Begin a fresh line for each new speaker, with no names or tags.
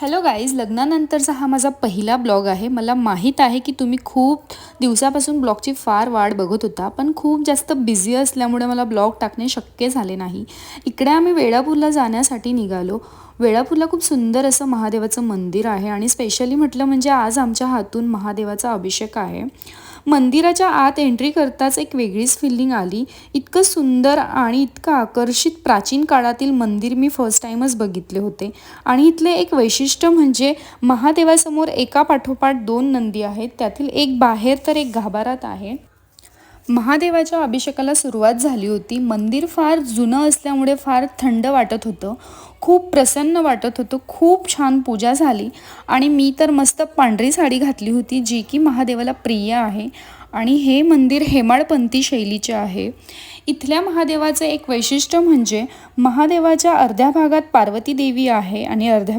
Hello guys लग्नानंतरचा हा माझा पहिला ब्लॉग आहे. मला माहीत आहे की तुम्ही खूप दिवसापासून ब्लॉगची फार वाट बघत होता पण खूप जास्त बिझी असल्यामुळे मला ब्लॉग टाकणे शक्य झाले नाही. इकडे आम्ही वेळापूरला जाण्यासाठी निघालो. वेळापूरला खूप सुंदर असं महादेवाचं मंदिर आहे आणि स्पेशली म्हटलं म्हणजे आज आमच्या हातून महादेवाचा अभिषेक आहे. मंदिराच्या आत एंट्री करताच एक वेगळीच फिलिंग आली. इतकं सुंदर आणि इतकं आकर्षित प्राचीन काळातील मंदिर मी फर्स्ट टाईमच बघितले होते. आणि इथले एक वैशिष्ट्य म्हणजे महादेवासमोर एका पाठोपाठ दोन नंदी आहेत. त्यातील एक बाहेर तर एक गाभारात आहे. महादेवाच्या अभिषेकाला सुरुवात झाली होती. मंदिर फार जुनं असल्यामुळे फार थंड वाटत होतं. खूप प्रसन्न वाटत होतं. खूप छान पूजा झाली. आणि मी तर मस्त पांढरी साडी घातली होती जी की महादेवाला प्रिय आहे. आणि हे मंदिर हेमाडपंथी शैलीचे आहे. इथल्या महादेवाचं एक वैशिष्ट्य म्हणजे महादेवाच्या अर्ध्या भागात पार्वती देवी आहे आणि अर्ध्या भागात